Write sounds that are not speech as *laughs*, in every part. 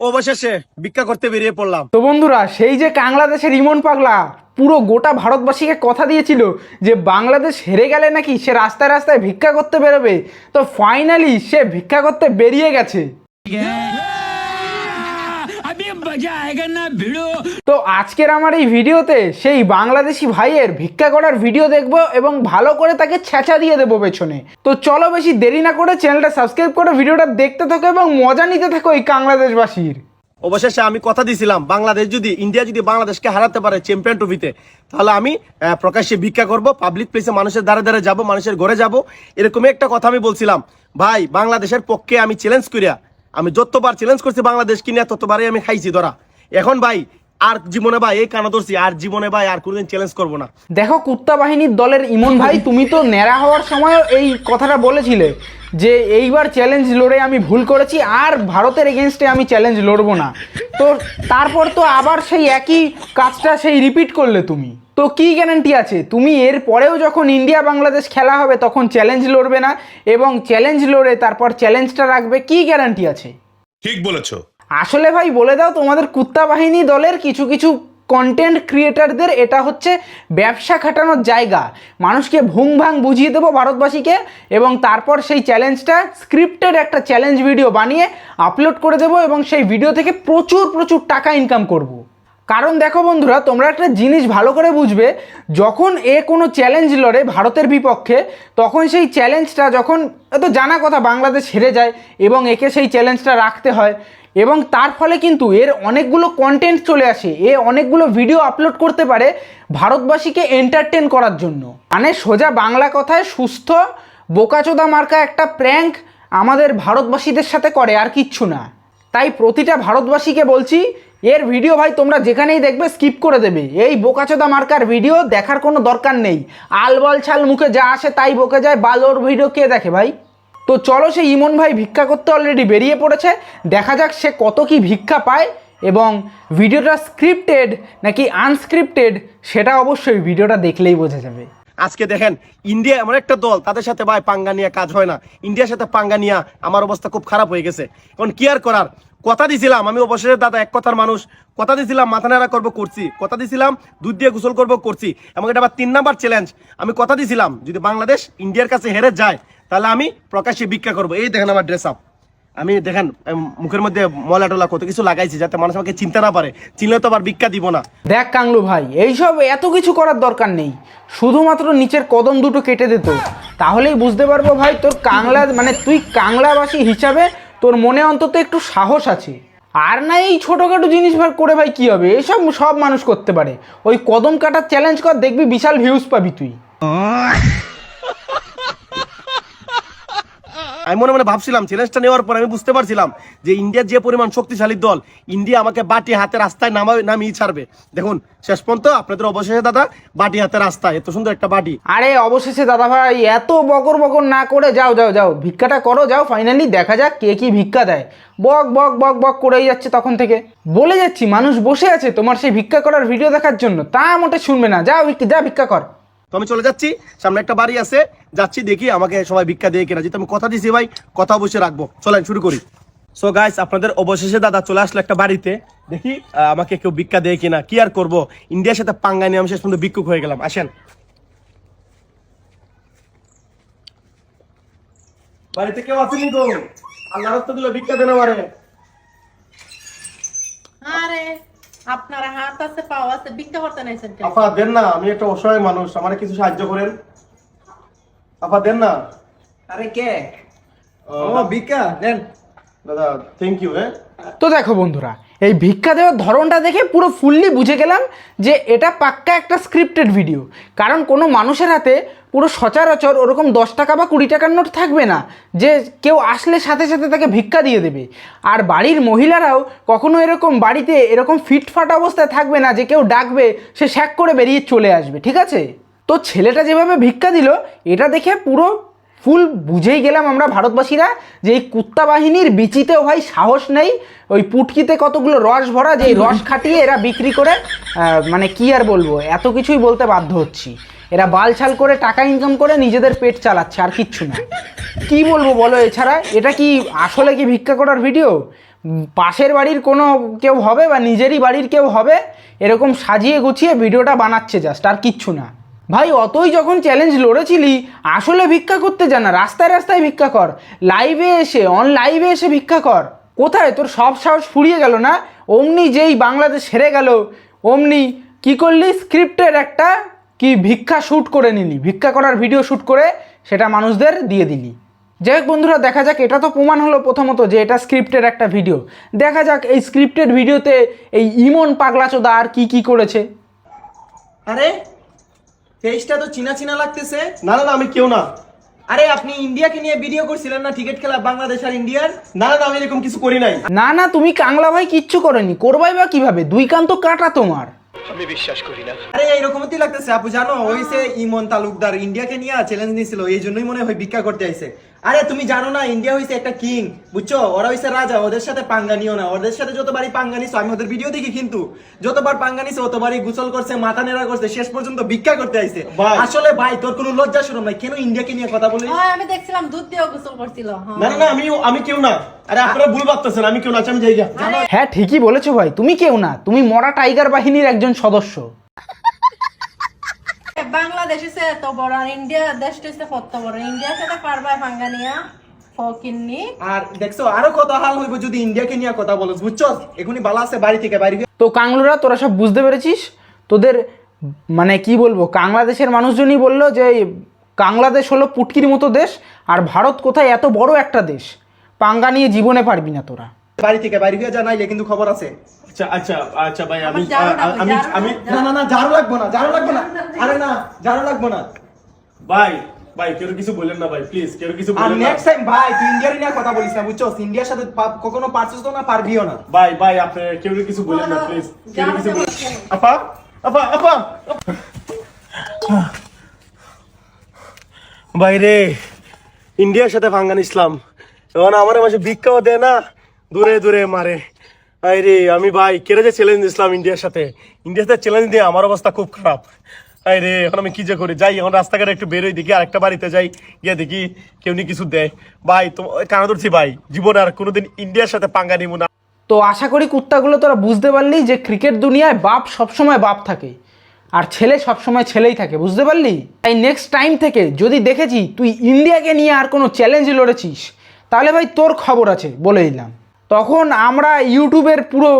অবশেষে ভিক্ষা করতে বেরিয়ে পড়লাম। তো বন্ধুরা সেই যে কাংলাদেশের ইমন পাগলা পুরো গোটা ভারতবাসীকে কথা দিয়েছিল যে বাংলাদেশ হেরে গেলে নাকি সে রাস্তায় রাস্তায় ভিক্ষা করতে বেরোবে। তো ফাইনালি সে ভিক্ষা করতে বেরিয়ে গেছে। তো আজকের আমার এই ভিডিওতে সেই বাংলাদেশি ভাইয়ের ভিক্ষা করার ভিডিও দেখব এবং ভালো করে তাকে ছেঁচা দিয়ে দেবো পেছনে। তো চলো বেশি দেরি না করে চ্যানেলটা সাবস্ক্রাইব করে ভিডিওটা দেখতে থাকো এবং মজা নিতে থাকো এই বাংলাদেশবাসীর। অবশেষে আমি কথা দিছিলাম বাংলাদেশ যদি ইন্ডিয়া যদি বাংলাদেশকে হারাতে পারে চ্যাম্পিয়ন ট্রফিতে তাহলে আমি প্রকাশ্যে ভিক্ষা করব পাবলিক প্লেসে মানুষের ধারে ধারে যাব মানুষের ঘরে যাব এরকমই একটা কথা আমি বলছিলাম। ভাই বাংলাদেশের পক্ষে আমি চ্যালেঞ্জ করিয়া আমি যতবার চ্যালেঞ্জ করছি বাংলাদেশ কিনে ততবারই আমি খাইছি ধরা। এখন ভাই আর জীবনে ভাই এই কানা ধরছি আর জীবনে ভাই আর কোনোদিন চ্যালেঞ্জ করব না। দেখো কুত্তা বাহিনীর দলের ইমন ভাই তুমি তো ন্যাড়া হওয়ার সময় এই কথাটা বলেছিলে যে এইবার চ্যালেঞ্জ লড়ে আমি ভুল করেছি আর ভারতের এগেনস্টে আমি চ্যালেঞ্জ লড়বো না। তো তারপর তো আবার সেই একই কাজটা সেই রিপিট করলে তুমি। তো কি গ্যারান্টি আছে? তুমি এর পরেও যখন ইন্ডিয়া বাংলাদেশ খেলা হবে তখন চ্যালেঞ্জ লড়বে না এবং চ্যালেঞ্জ লড়ে তারপর চ্যালেঞ্জটা রাখবে কি গ্যারান্টি আছে? ঠিক বলেছ। আসলে ভাই, বলে দাও তোমাদের কুত্তা বাহিনী দলের কিছু কিছু কন্টেন্ট ক্রিয়েটারদের এটা হচ্ছে ব্যবসা খাটানোর জায়গা মানুষকে ভুং ভাং বুঝিয়ে দেবো ভারতবাসীকে এবং তারপর সেই চ্যালেঞ্জটা স্ক্রিপ্টেড একটা চ্যালেঞ্জ ভিডিও বানিয়ে আপলোড করে দেবো এবং সেই ভিডিও থেকে প্রচুর প্রচুর টাকা ইনকাম করব। কারণ দেখো বন্ধুরা, তোমরা একটা জিনিস ভালো করে বুঝবে, যখন এ কোনো চ্যালেঞ্জ লড়ে ভারতের বিপক্ষে, তখন সেই চ্যালেঞ্জটা যখন, এ তো জানা কথা, বাংলাদেশ হেরে যায় এবং একে সেই চ্যালেঞ্জটা রাখতে হয় এবং তার ফলে কিন্তু এর অনেকগুলো কন্টেন্ট চলে আসে। এ অনেকগুলো ভিডিও আপলোড করতে পারে ভারতবাসীকে এন্টারটেন করার জন্য। মানে সোজা বাংলা কথায় সুস্থ, বোকাচোদা মার্কা একটা প্র্যাঙ্ক আমাদের ভারতবাসীদের সাথে করে, আর কিচ্ছু না। তাই প্রতিটা ভারতবাসীকে বলছি, এর ভিডিও ভাই তোমরা যেখানেই দেখবে স্কিপ করে দেবে। এই বোকাচোদা মার্কার ভিডিও দেখার কোনো দরকার নেই। আলবাল ছাল মুখে যা আসে তাই বকে যায়, বালোর ভিডিও কে দেখে ভাই? তো চলো সে ইমন ভাই ভিক্ষা করতে অলরেডি বেরিয়ে পড়েছে। দেখা যাক সে কত কি ভিক্ষা পায় এবং ভিডিওটা স্ক্রিপ্টেড নাকি আনস্ক্রিপ্টেড সেটা অবশ্যই ভিডিওটা দেখলেই বোঝা যাবে। আজকে দেখেন, ইন্ডিয়া এমন একটা দল, তাদের সাথে ভাই পাঙ্গা নিয়ে কাজ হয় না। ইন্ডিয়ার সাথে পাঙ্গা নিয়ে আমার অবস্থা খুব খারাপ হয়ে গেছে। এখন কি আর করার? কথা দিছিলাম, আমি অবশেষে দাদা এক কথার মানুষ। কথা দিছিলাম, মাথা নাড়া করব, করছি। কথা দিছিলাম, দুধ দিয়ে গোসল করব, করছি। এবং এটা আবার তিন নাম্বার চ্যালেঞ্জ আমি কথা দিছিলাম, যদি বাংলাদেশ ইন্ডিয়ার কাছে হেরে যায় তাহলে আমি প্রকাশ্যে ভিক্ষা করব। এই দেখেন আমার ড্রেস আপ আমি দেখেন মুখের মধ্যে ময়লা টলা কত কিছু লাগাইছি যাতে মানুষ আমাকে চিনতে না পারে। চিনলে তো আবার ভিক্ষা দিব না। দেখ কাংলু ভাই, এইসব এত কিছু করার দরকার নেই। শুধুমাত্র নিচের কদম দুটো কেটে দিত তাহলেই বুঝতে পারব ভাই, তোর কাংলা মানে তুই কাংলাবাসী হিসাবে তোর মনে অন্তত একটু সাহস আছে। আর না এই ছোটোখাটো জিনিস ভাই করে ভাই কী হবে? এইসব সব মানুষ করতে পারে। ওই কদম কাটার চ্যালেঞ্জ কর, দেখবি বিশাল ভিউজ পাবি তুই। আমি মনে মনে ভাবছিলাম চ্যালেঞ্জটা নেওয়ার পর আমি বুঝতে পারছিলাম যে ইন্ডিয়ার যে পরিমাণ শক্তিশালী দল, ইন্ডিয়া আমাকে বাটি হাতে রাস্তায় নামাবে নামিয়ে ছাড়বে। দেখুন, শেষ পর্যন্ত আপনাদের অবশেষে দাদা, বাটি হাতে রাস্তায়, এত সুন্দর একটা বাটি। আরে, অবশেষে দাদা ভাই, এত বকর বকর না করে যাও যাও যাও, ভিক্ষাটা করো, যাও ফাইনালি দেখা যাক কে কি ভিক্ষা দেয়। বক বক বক বক করেই যাচ্ছে তখন থেকে। বলে যাচ্ছি, মানুষ বসে আছে তোমার সেই ভিক্ষা করার ভিডিও দেখার জন্য। তা মোটে শুনবে না। যাও যা ভিক্ষা কর। তো আমি চলে যাচ্ছি, সামনে একটা বাড়ি আছে, যাচ্ছি দেখি আমাকে সবাই ভিক্ষা দিয়ে কিনা। যেহেতু আমি কথা দিছি ভাই, কথা অবশ্যই রাখব। চলেন শুরু করি। সো গাইস আপনাদের অবশেষে দাদা চলে আসলো একটা বাড়িতে। দেখি আমাকে কেউ ভিক্ষা দেয় কিনা। কি আর করব? ইন্ডিয়ার সাথে পাঙ্গা নিয়ে আমি শেষ পর্যন্ত ভিক্ষুক হয়ে গেলাম। আসেন। বাড়িতে কেউ আসেনি তো? আল্লাহ রাস্তা দিল ভিক্ষা দেন আমারে আরে আপনার হাত আছে আপা দেন না আমি একটা অসহায় মানুষ আমার কিছু সাহায্য করেন। আপা দেন না। আরে কে? ও, ও ভিক্ষা দেন দাদা থ্যাংক ইউ হ্যাঁ। তো দেখো বন্ধুরা এই ভিক্ষা দেওয়ার ধরনটা দেখে পুরো ফুললি বুঝে গেলাম যে এটা পাক্কা একটা স্ক্রিপ্টেড ভিডিও কারণ কোনো মানুষের হাতে পুরো সচরাচর ওরকম দশ টাকা বা কুড়ি টাকার নোট থাকবে না, যে কেউ আসলে সাথে সাথে তাকে ভিক্ষা দিয়ে দেবে। আর বাড়ির মহিলারাও কখনো এরকম বাড়িতে এরকম ফিটফাট অবস্থায় থাকবে না, যে কেউ ডাকবে, সে শ্যাক করে বেরিয়ে চলে আসবে, ঠিক আছে? তো ছেলেটা যেভাবে ভিক্ষা দিল, এটা দেখে পুরো ফুল বুঝেই গেলাম আমরা ভারতবাসীরা, যে এই কুত্তা বাহিনীর বিচিতেও ভাই সাহস নেই, ওই পুটকিতে কতগুলো রস ভরা, যে রস খাটিয়ে এরা বিক্রি করে মানে কি আর বলব, এত কিছুই বলতে বাধ্য হচ্ছি। এরা বালছাল করে টাকা ইনকাম করে নিজেদের পেট চালাচ্ছে, আর কিচ্ছু না। কি বলব বলো এছাড়া? এটা কি আসলে কি ভিক্ষা করার ভিডিও পাশের বাড়ির কোনো কেউ হবে বা নিজেরই বাড়ির কেউ হবে? এরকম সাজিয়ে গুছিয়ে ভিডিওটা বানাচ্ছে জাস্ট আর কিচ্ছু না। ভাই, অতই যখন চ্যালেঞ্জ লড়েছিলি, আসলে ভিক্ষা করতে জানা রাস্তায় রাস্তায় ভিক্ষা কর। লাইভে এসে অন লাইভে এসে ভিক্ষা কর। কোথায়? তোর সব সাহস ফুরিয়ে গেল না? অমনি যেই বাংলাদেশ হেরে গেল, অমনি কি করলি? স্ক্রিপ্টের একটা কি ভিক্ষা শ্যুট করে নিলি? ভিক্ষা করার ভিডিও শ্যুট করে সেটা মানুষদের দিয়ে দিলি। যাই হোক বন্ধুরা দেখা যাক এটা তো প্রমাণ হলো প্রথমত যে এটা স্ক্রিপ্টের একটা ভিডিও দেখা যাক এই স্ক্রিপ্টেড ভিডিওতে এই ইমন পাগলাচোদা আর কি কি করেছে। আরে ফেসটা তো চিনা চিনা লাগতেছে। না না না আমি কেউ না। আরে আপনি ইন্ডিয়াকে নিয়ে ভিডিও করছিলেন না ক্রিকেট খেলা বাংলাদেশ আর ইন্ডিয়ার? না না না আমি এরকম কিছু করি নাই। না না তুমি কাংলা ভাই কিচ্ছু করেনি। করবাই বা কীভাবে? দুই কান তো কাটা তোমার। আরে এইরকম এইরকমই লাগতেছে, আপু, জানো, ওই সে ইমন তালুকদার ইন্ডিয়াকে নিয়ে চ্যালেঞ্জ নিয়েছিল, এই জন্যই মনে হয় ভিক্ষা করতে আইছে। আরে তুমি জানো না ইন্ডিয়া হইছে একটা কিং বুঝছ? ওরা হইছে রাজা ওদের সাথে পাঙ্গা নিও না। ওদের সাথে যতবারই পাঙ্গা নিছো আমি ওদের ভিডিও দেখি কিন্তু যতবার পাঙ্গা নিছে অতবারই গোসল করছে মাথা নেড়া করছে শেষ পর্যন্ত ভিক্ষা করতে আইছে। আসলে ভাই তোর কোনো লজ্জা শরম নাই। কেন ইন্ডিয়াকে নিয়ে কথা বলিস? হ্যাঁ আমি দেখছিলাম দুধ দিয়ে গোসল করছিল হ্যাঁ। না না না আমি আমি কেউ না। আরে আপনারা ভুল ভাবতেছেন আমি কেউ না আচ্ছা, আমি যাই। হ্যাঁ ঠিকই বলেছ ভাই তুমি কেউ না তুমি মরা টাইগার বাহিনীর একজন সদস্য। বাংলাদেশ হচ্ছে এত বড় আর ইন্ডিয়া দেশটা হচ্ছে কত বড়? ইন্ডিয়ার সাথে পারবা ভাঙ্গানিয়া ফকিন্নি আর দেখছ আরও কত হাল হইব যদি ইন্ডিয়াকে নিয়ে কথা বলো বুঝছ? এখনই বালা আছে বাড়ি থেকে বাইরে তো কাংলুরা তোরা সব বুঝতে পেরেছিস? তোদের মানে কি বলব বাংলাদেশের মানুষজনই বলল যে বাংলাদেশ হলো পুটকির মতো দেশ আর ভারত কোথায় এত বড় একটা দেশ? পাঙ্গা নিয়ে জীবনে পারবি না তোরা। বাড়ি থেকে বাইরে হয়ে যা নাইলে কিন্তু খবর আছে। আচ্ছা আচ্ছা আচ্ছা ভাই আমি আমি আমি না না না ঝাড়ু লাগবো না ঝাড়ু লাগবো না। আরে না ঝাড়ু লাগবো না। ভাই ভাই কেউ কিছু বললেন না ভাই প্লিজ কেউ কিছু আর বললেন না। নেক্সট টাইম ভাই তুই ইন্ডিয়ার নিয়ে কথা বলিস না বুঝছ? ইন্ডিয়ার সাথে কখনো পারছিস তো না পারবিও না। ভাই ভাই আপনি কেউ কিছু বললেন না প্লিজ কেউ কিছু বলেন। কেন? আপা আপা। আপা বাইরে ইন্ডিয়ার সাথে ভাঙ্গান ইসলাম। এখন আমার মাসে ভিক্ষাও দেয় না। দূরে দূরে মারে। আরে আমি ভাই কেড়ে যে চ্যালেঞ্জ ইসলাম ইন্ডিয়ার সাথে। ইন্ডিয়ার সাথে চ্যালেঞ্জ দিয়ে আমার অবস্থা খুব খারাপ। আরে এখন আমি কি যে করি? যাই, এখন রাস্তাঘাটে একটু বেরোই, দেখি আরেকটা বাড়িতে যাই। গিয়ে দেখি কেউ নি কিছু দেয়। ভাই, তো কানা ধরছি ভাই। জীবন আর কোনোদিন ইন্ডিয়ার সাথে পাঙ্গা নিব না। তো আশা করি কুত্তাগুলো তোরা বুঝতে পারলি যে ক্রিকেট দুনিয়ায় বাপ সবসময় বাপ থাকে। আর ছেলে সবসময় ছেলেই থাকে, বুঝতে পারলি? তাই নেক্সট টাইম থেকে যদি দেখেছি তুই ইন্ডিয়াকে নিয়ে আর কোনো চ্যালেঞ্জ লড়েছিস, তাহলে ভাই তোর খবর আছে, বলে দিলাম। তখন আমরা ইউটিউবের পুরো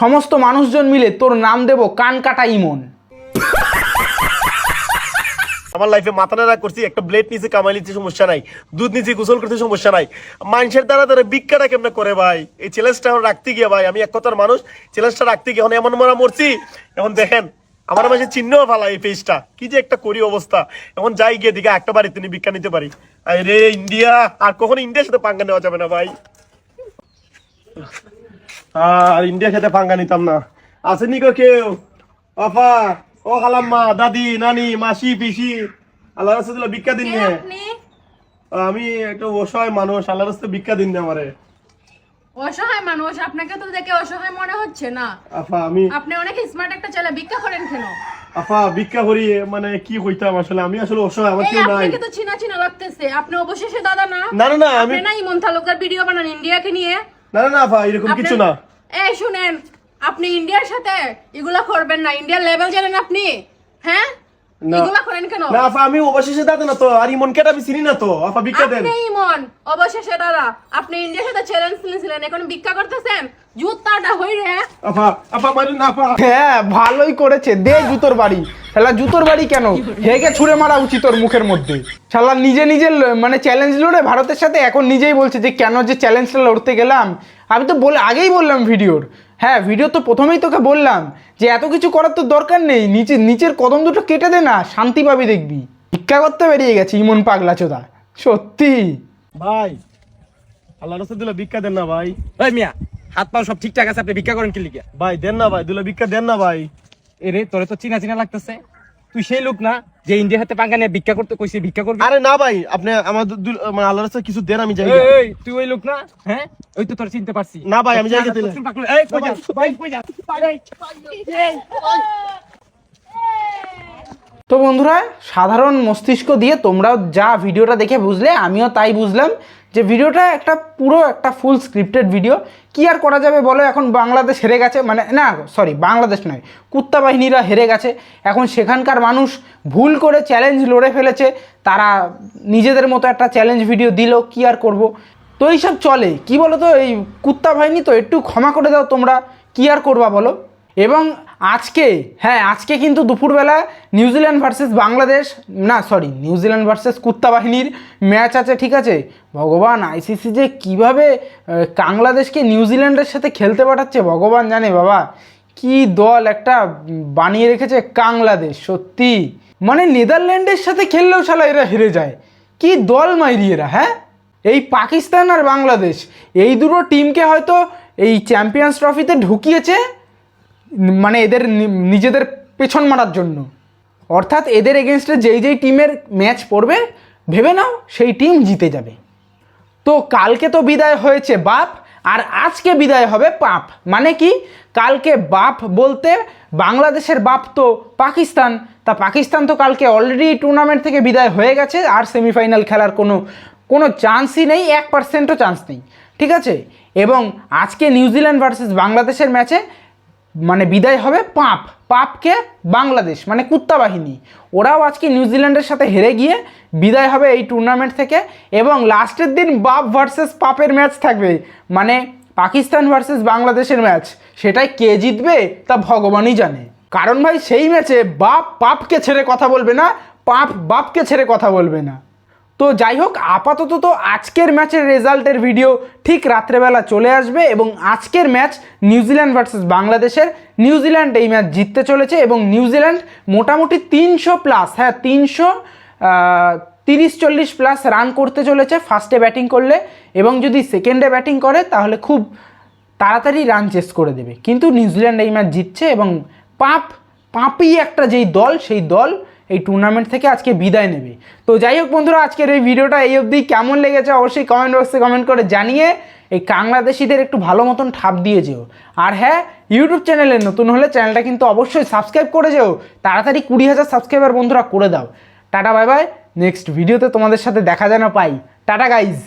সমস্ত মানুষজন মিলে তোর নাম দেব কান কাটা ইমন। আমার লাইফে মাথা নাড়া করছি, একটা ব্লেড নিচে কামাই নিচ্ছে সমস্যা নাই। দুধ নিচে গোসল করতে সমস্যা নাই। মানুষের দ্বারা তারা ভিক্ষাটা কেমনে করে ভাই? এই চ্যালেঞ্জটা এখন রাখতে গিয়ে ভাই, আমি এক কথার মানুষ চ্যালেঞ্জটা রাখতে গিয়ে এখন এমন মরা মরছি, এখন দেখেন, আমার মাঝে চিহ্ন ফালা এই পেজটা কি যে একটা করি অবস্থা। এখন যাই গিয়ে দিকে একটা বাড়ি তিনি ভিক্ষা নিতে পারি। আরে ইন্ডিয়া, আর কখনো ইন্ডিয়ার সাথে পাঙ্গা নেওয়া যাবে না ভাই। *laughs* আর পাঙ্গা নিতাম না। আসেনি গো কেউ? ও খালাম্মা দাদি নানি মাসি পিসি। আল্লাহ রাস্তা ভিক্ষা দিন নিয়ে। আমি একটা অসহায় মানুষ আল্লাহ রাস্তা ভিক্ষা দিন নে আমারে। অসহায় মানুষ আপনাকে তো দেখে অসহায় মনে হচ্ছে না। আফা আমি আপনি অনেক স্মার্ট একটা ছেলে ভিক্ষা করেন কেন? আফা ভিক্ষা করি মানে কি হইতাম আসলে? আমি আসলে অসহায় আমার কেউ নাই। আপনাকে তো চিনা চিনা লাগতেছে। আপনি অবশেষে দাদা না? না না আমি না ইমন তালুকদার ভিডিও বানান ইন্ডিয়াকে নিয়ে? না না না আফা এরকম কিছু না। এই শুনেন আপনি ইন্ডিয়ার সাথে এগুলা করবেন না। ইন্ডিয়ার লেভেল জানেন আপনি? হ্যাঁ? এগুলা করেন কেন? না আফা আমি অবশেষে দাদা না তো আর ইমন কেটা আমি চিনি না তো। আফা ভিক্ষা দেন। আপনি ইমন অবশেষে দাদা আপনি ইন্ডিয়ার সাথে চ্যালেঞ্জ নিয়েছিলেন এখন ভিক্ষা করতেছেন। জুতাটা হই রে আফা মানে না আফা হ্যাঁ ভালোই করেছে। দে জুতোর বাড়ি। শালা জুতোর বাড়ি কেন? হেগে ছুঁড়ে মারা উচিত ওর মুখের মধ্যে। শালা নিজে নিজের মানে চ্যালেঞ্জ লড়ে ভারতের সাথে এখন নিজেই বলছে যে কেন যে চ্যালেঞ্জটা লড়তে গেলাম? আমি তো বলে আগেই বললাম ভিডিওর। হ্যাঁ ভিডিও তো প্রথমেই তোকে বললাম যে এত কিছু করার তো দরকার নেই। নিচে নিচের কদম দুটো কেটে দে না শান্তি পাবি দেখবি। ভিক্ষা করতে বেরিয়ে গেছে ইমন পাগলা চোদা। সত্যি। ভাই আল্লাহ রাস্তা দিলে ভিক্ষা দেন না ভাই। ভাই মিয়া হাত পা সব ঠিকঠাক আছে আপনি ভিক্ষা করেন কি লিখে ভাই দেন না ভাই দিলে ভিক্ষা দেন না ভাই। এরে তোরে তো চিনা চিনা লাগতেছে। তুই সেই লোক না যে ইন্ডিয়া হাতে পাঙ্গা নিয়ে ভিক্ষা করতে কইছি ভিক্ষা করবি? আরে না ভাই আপনি আমার মানে আল্লাহ রাস্তা কিছু দেন আমি যাই এই, তুই ওই লোক না? হ্যাঁ? ওই তো তোর চিনতে পারছি। না ভাই, আমি যাই গেতে এই কই যাস? ভাই কই যাস? তো বন্ধুরা সাধারণ মস্তিষ্ক দিয়ে তোমরাও যা ভিডিওটা দেখে বুঝলে আমিও তাই বুঝলাম। যে ভিডিওটা একটা পুরো একটা ফুল স্ক্রিপ্টেড ভিডিও কি আর করা যাবে বলো? এখন বাংলাদেশ হেরে গেছে মানে না সরি বাংলাদেশ নয়, কুত্তা বাহিনীরা হেরে গেছে। এখন সেখানকার মানুষ ভুল করে চ্যালেঞ্জ লড়ে ফেলেছে, তারা নিজেদের মতো একটা চ্যালেঞ্জ ভিডিও দিল, কি আর করব? তো এইসব চলে, কি বলো তো এই কুত্তা বাহিনী তো একটু ক্ষমা করে দাও তোমরা, কি আর করবা বলো? এবং আজকে হ্যাঁ আজকে কিন্তু দুপুরবেলা নিউজিল্যান্ড ভার্সেস বাংলাদেশ না সরি নিউজিল্যান্ড ভার্সেস কুত্তা বাহিনীর ম্যাচ আছে, ঠিক আছে? ভগবান আইসিসি যে কীভাবে বাংলাদেশকে নিউজিল্যান্ডের সাথে খেলতে পাঠাচ্ছে, ভগবান জানে বাবা। কি দল একটা বানিয়ে রেখেছে বাংলাদেশ সত্যি। মানে নেদারল্যান্ডের সাথে খেললেও শালা এরা হেরে যায়। কি দল মাইরি এরা হ্যাঁ? এই পাকিস্তান আর বাংলাদেশ, এই দুটো টিমকে হয়তো এই চ্যাম্পিয়ন্স ট্রফিতে ঢুকিয়েছে মানে এদের নিজেদের পেছন মারার জন্য। অর্থাৎ এদের এগেনস্টে যেই যেই টিমের ম্যাচ পড়বে, ভেবে নাও সেই টিম জিতে যাবে। তো কালকে তো বিদায় হয়েছে বাপ, আর আজকে বিদায় হবে পাপ। মানে কি? কালকে বাপ বলতে বাংলাদেশের বাপ তো পাকিস্তান, তা পাকিস্তান তো কালকে অলরেডি টুর্নামেন্ট থেকে বিদায় হয়ে গেছে, আর সেমিফাইনাল খেলার কোনো কোনো চান্সই নেই, এক পার্সেন্টও চান্স নেই। ঠিক আছে? এবং আজকে নিউজিল্যান্ড ভার্সেস বাংলাদেশের ম্যাচে মানে বিদায় হবে পাপ, পাপকে বাংলাদেশ মানে কুত্তা বাহিনী। ওরাও আজকে নিউজিল্যান্ডের সাথে হেরে গিয়ে বিদায় হবে এই টুর্নামেন্ট থেকে এবং লাস্টের দিন বাপ ভার্সেস পাপের ম্যাচ থাকবে। মানে পাকিস্তান ভার্সেস বাংলাদেশের ম্যাচ সেটাই কে জিতবে তা ভগবানই জানে। কারণ ভাই, সেই ম্যাচে বাপ, পাপকে ছেড়ে কথা বলবে না, পাপ বাপকে ছেড়ে কথা বলবে না। তো যাই হোক, আপাতত তো আজকের ম্যাচের রেজাল্টের ভিডিও ঠিক রাত্রেবেলা চলে আসবে এবং আজকের ম্যাচ নিউজিল্যান্ড ভার্সেস বাংলাদেশের। নিউজিল্যান্ড এই ম্যাচ জিততে চলেছে এবং নিউজিল্যান্ড মোটামুটি তিনশো প্লাস হ্যাঁ তিনশো তিরিশ চল্লিশ প্লাস রান করতে চলেছে ফার্স্টে ব্যাটিং করলে এবং যদি সেকেন্ডে ব্যাটিং করে তাহলে খুব তাড়াতাড়ি রান চেস করে দেবে। কিন্তু নিউজিল্যান্ড এই ম্যাচ জিতছে এবং পাপ পাপি একটা যেই দল, সেই দল এই টুর্নামেন্ট থেকে আজকে বিদায় নেবে। তো যাই হোক বন্ধুরা, আজকের এই ভিডিওটা এই অবধি। কেমন লেগেছে অবশ্যই কমেন্ট বক্সে কমেন্ট করে জানিয়ে এই বাংলাদেশিদের একটু ভালো মতন ঠাপ দিয়ে যেও। আর হ্যাঁ ইউটিউব চ্যানেলে নতুন হলে চ্যানেলটা কিন্তু অবশ্যই সাবস্ক্রাইব করে যেও। তাড়াতাড়ি কুড়ি হাজার সাবস্ক্রাইবার বন্ধুরা করে দাও। টাটা বাই বাই নেক্সট ভিডিওতে তোমাদের সাথে দেখা যেন পাই। Tata guys